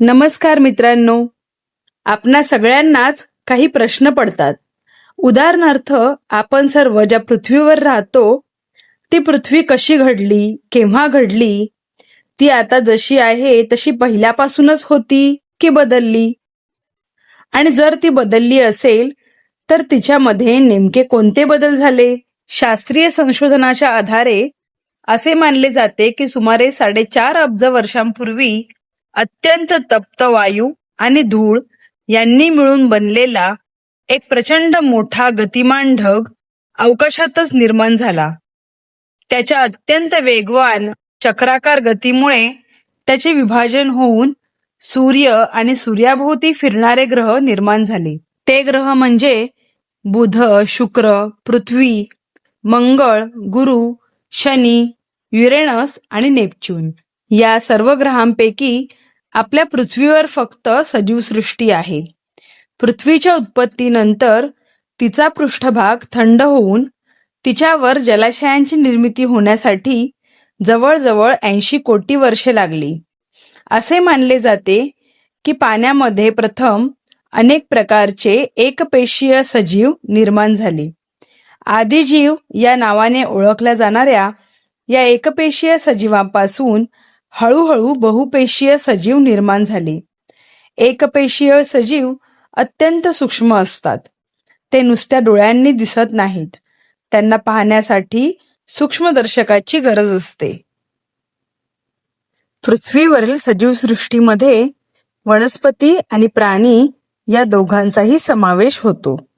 नमस्कार मित्रांनो. आपणा सगळ्यांनाच काही प्रश्न पडतात. उदाहरणार्थ आपण सर्व ज्या पृथ्वीवर राहतो ती पृथ्वी कशी घडली केव्हा घडली ती आता जशी आहे तशी पहिल्यापासूनच होती की बदलली? आणि जर ती बदलली असेल तर तिच्यामध्ये नेमके कोणते बदल झाले? शास्त्रीय संशोधनाच्या आधारे असे मानले जाते की सुमारे साडेचार अब्ज वर्षांपूर्वी अत्यंत तप्त वायू आणि धूळ यांनी मिळून बनलेला एक प्रचंड मोठा गतिमान ढग अवकाशातच निर्माण झाला. त्याच्या अत्यंत वेगवान चक्राकार गतीमुळे त्याचे विभाजन होऊन सूर्य आणि सूर्याभोवती फिरणारे ग्रह निर्माण झाले. ते ग्रह म्हणजे बुध शुक्र पृथ्वी मंगळ गुरु शनी युरेनस आणि नेपच्यून. या सर्व ग्रहांपैकी आपल्या पृथ्वीवर फक्त सजीव सृष्टी आहे. पृथ्वीच्या उत्पत्तीनंतर तिचा पृष्ठभाग थंड होऊन तिच्यावर जलाशयांची निर्मिती होण्यासाठी जवळजवळ ऐंशी कोटी वर्षे लागली. असे मानले जाते की पाण्यामध्ये प्रथम अनेक प्रकारचे एकपेशीय सजीव निर्माण झाले. आदिजीव या नावाने ओळखल्या जाणाऱ्या या एकपेशीय सजीवापासून हळूहळू बहुपेशीय सजीव निर्माण झाले. एकपेशीय सजीव अत्यंत सूक्ष्म असतात. ते नुसत्या डोळ्यांनी दिसत नाहीत. त्यांना पाहण्यासाठी सूक्ष्मदर्शकाची गरज असते. पृथ्वीवरील सजीव सृष्टीमध्ये वनस्पती आणि प्राणी या दोघांचाही समावेश होतो.